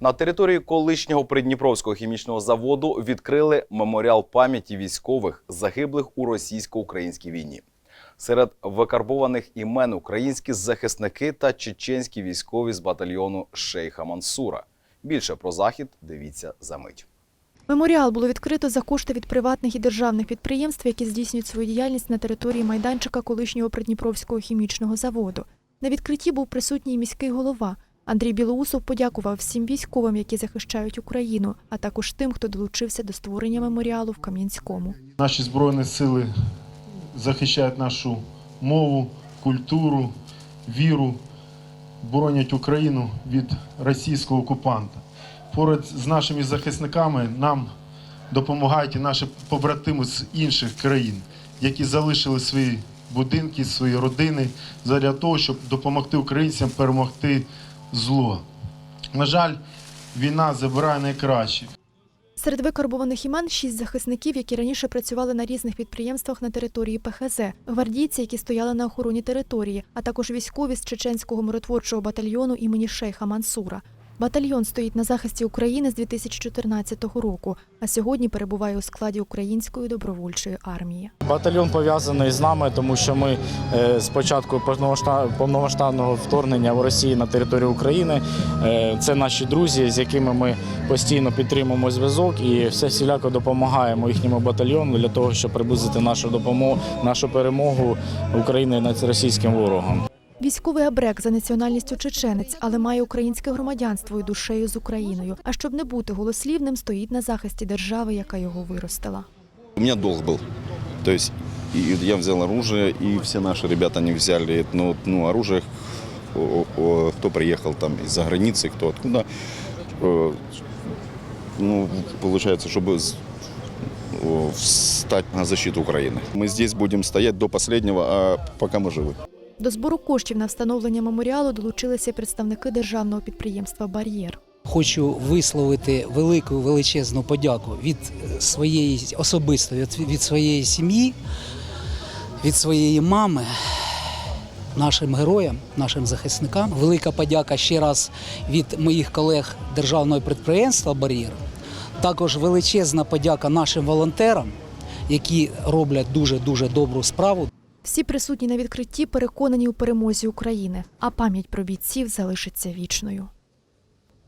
На території колишнього Придніпровського хімічного заводу відкрили меморіал пам'яті військових, загиблих у російсько-українській війні. Серед викарбованих імен українські захисники та чеченські військові з батальйону Шейха Мансура. Більше про захід дивіться за мить. Меморіал було відкрито за кошти від приватних і державних підприємств, які здійснюють свою діяльність на території майданчика колишнього Придніпровського хімічного заводу. На відкритті був присутній міський голова. Андрій Білоусов подякував всім військовим, які захищають Україну, а також тим, хто долучився до створення меморіалу в Кам'янському. Наші збройні сили захищають нашу мову, культуру, віру, боронять Україну від російського окупанта. Поряд з нашими захисниками нам допомагають і наші побратими з інших країн, які залишили свої будинки, свої родини для того, щоб допомогти українцям перемогти зло. На жаль, війна забирає найкращих. Серед викарбованих імен шість захисників, які раніше працювали на різних підприємствах на території ПХЗ, гвардійці, які стояли на охороні території, а також військові з чеченського миротворчого батальйону імені Шейха Мансура. Батальйон стоїть на захисті України з 2014 року, а сьогодні перебуває у складі української добровольчої армії. Батальйон пов'язаний з нами, тому що ми е, з початку повномасштабного вторгнення в Росії на територію України. е, Це наші друзі, з якими ми постійно підтримуємо зв'язок і все всіляко допомагаємо їхньому батальйону для того, щоб приблизити нашу допомогу, нашу перемогу України над російським ворогом. Військовий абрек за національністю чеченець, але має українське громадянство і душею з Україною. А щоб не бути голослівним, стоїть на захисті держави, яка його виростила. У меня долг был. То есть и я взял оружие, и все наши ребята не взяли. Ну, вот, ну оружие, о- о- кто приехал там из-за границы, кто откуда. Э, Ну, получается, чтобы с- о, встать на защиту Украины. Мы здесь будем стоять до последнего, а пока мы живы. До збору коштів на встановлення меморіалу долучилися представники державного підприємства Бар'єр. Хочу висловити велику величезну подяку від своєї особисто від, від своєї сім'ї, від своєї мами, нашим героям, нашим захисникам. Велика подяка ще раз від моїх колег державного підприємства Бар'єр. Також величезна подяка нашим волонтерам, які роблять дуже дуже добру справу. Всі присутні на відкритті переконані у перемозі України, а пам'ять про бійців залишиться вічною.